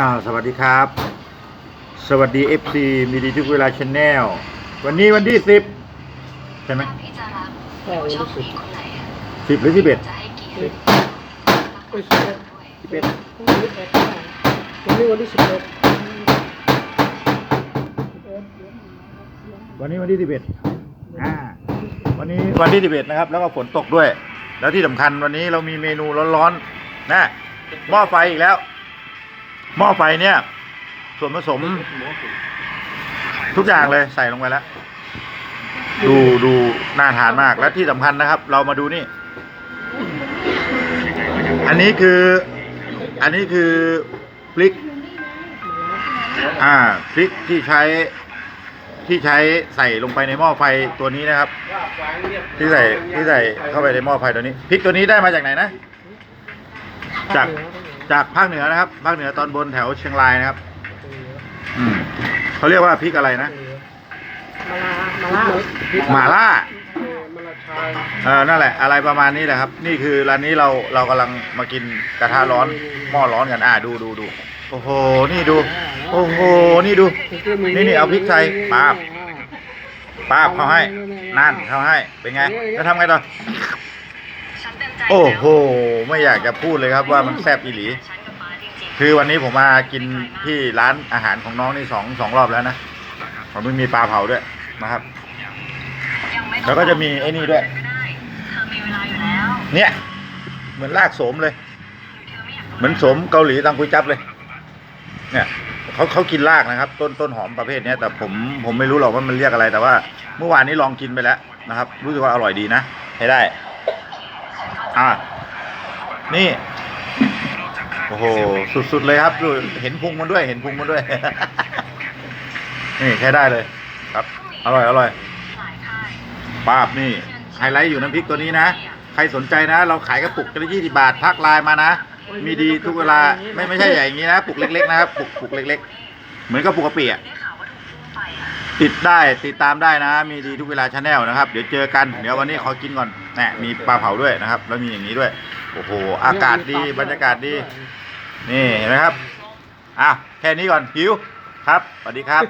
อ้าวสวัสดีครับ สวัสดี FC มีดีทุกเวลาชแนลวันนี้วันที่สิบใช่ไหมถ้าพี่จะรักผู้โชคดีคนไหนอะสิบหรือสิบเอ็ดจะให้เกียรติเอ้ยสิบเอ็ดสิบเอ็ดพรุ่งนี้สิบเอ็ดวันนี้วันที่สิบเอ็ดวันนี้วันที่สิบเอ็ดอ่าวันนี้วันที่สิบเอ็ดนะครับ แล้วก็ฝนตกด้วย แล้วที่สำคัญวันนี้เรามีเมนูร้อนๆนะหม้อไฟอีกแล้ว หม้อไฟเนี่ย ส่วนผสม ทุกอย่างเลยใส่ลงไปแล้ว ดูดูน่าทานมากและที่สำคัญนะครับ เรามาดูนี่ อันนี้คือ อันนี้คือพริก อ่าพริกที่ใช้ที่ใช้ใส่ลงไปในหม้อไฟตัวนี้นะครับ ที่ใส่ที่ใส่เข้าไปในหม้อไฟตัวนี้พริกตัวนี้ได้มาจากไหนนะ จาก จากภาคเหนือนะครับ ภาคเหนือตอนบนแถวเชียงรายนะครับ อืมเขาเรียกว่าพริกอะไรนะมาลามาลาหม่าล่ามาลาชายเออนั่นแหละ อะไรประมาณนี้แหละครับ นี่คือร้านนี้เราเรากำลังมากินกระทะร้อนหม้อร้อนกันอ่าดูดูดูโอ้โห นี่ดู โอ้โห นี่ดู นี่นี่เอาพริกใส่ปาบป้าบเขาให้ นั่นเขาให้ เป็นไง แล้วทำไงต่อฉันเต็มใจ โอ้โห ไม่อยากจะพูดเลยครับว่ามันแซ่บอีหลีฉันกับป้าจริงคือวันนี้ผมมากินที่ร้านอาหารของน้องนี่สองสองรอบแล้วนะผมไม่มีปลาเผาด้วยนะครับๆยังไม่ต้องแล้วก็จะมีไอ้นี่ด้วยไม่ได้เธอมีเวลาอยู่แล้วเนี่ย เหมือนลากโสมเลยหรือเธอไม่อยากเหมือนโสมเกาหลีตังกุยจับเลย เนี่ยเขาเขากินรากนะครับ ต้นต้นหอมประเภทเนี้ยแต่ผมผมไม่รู้หรอกว่ามันเรียกอะไรแต่ว่า เมื่อวานนี้ลองกินไปแล้วนะครับ รู้สึกว่าอร่อยดีนะใช้ได้ อ่านี่โอ้โหสุดๆเลยครับดูเห็นพุงมันด้วย เห็นพุงมันด้วย นี่ใช้ได้เลย ครับ อร่อยอร่อยปาบนี่ไฮไลท์อยู่น้ำพริกตัวนี้นะ ใครสนใจนะ เราขายกระปุกกันละยี่สิบาททักไลน์มานะ มีดีทุกเวลา ไม่ไม่ใช่ใหญ่อย่างนี้นะ ปุกเล็ก ๆ นะครับ ปุกปุกเล็ก ๆ เหมือนกับปุกกะปิอะ ติดได้ติดตามได้นะ มีดีทุกเวลาชาแนลนะครับ เดี๋ยวเจอกัน เดี๋ยววันนี้ขอกินก่อนแหมมีปลาเผาด้วยนะครับ แล้วมีอย่างนี้ด้วย โอ้โห อากาศดีบรรยากาศดี นี่เห็นไหมครับอ้าวแค่นี้ก่อนหิวครับสวัสดีครับ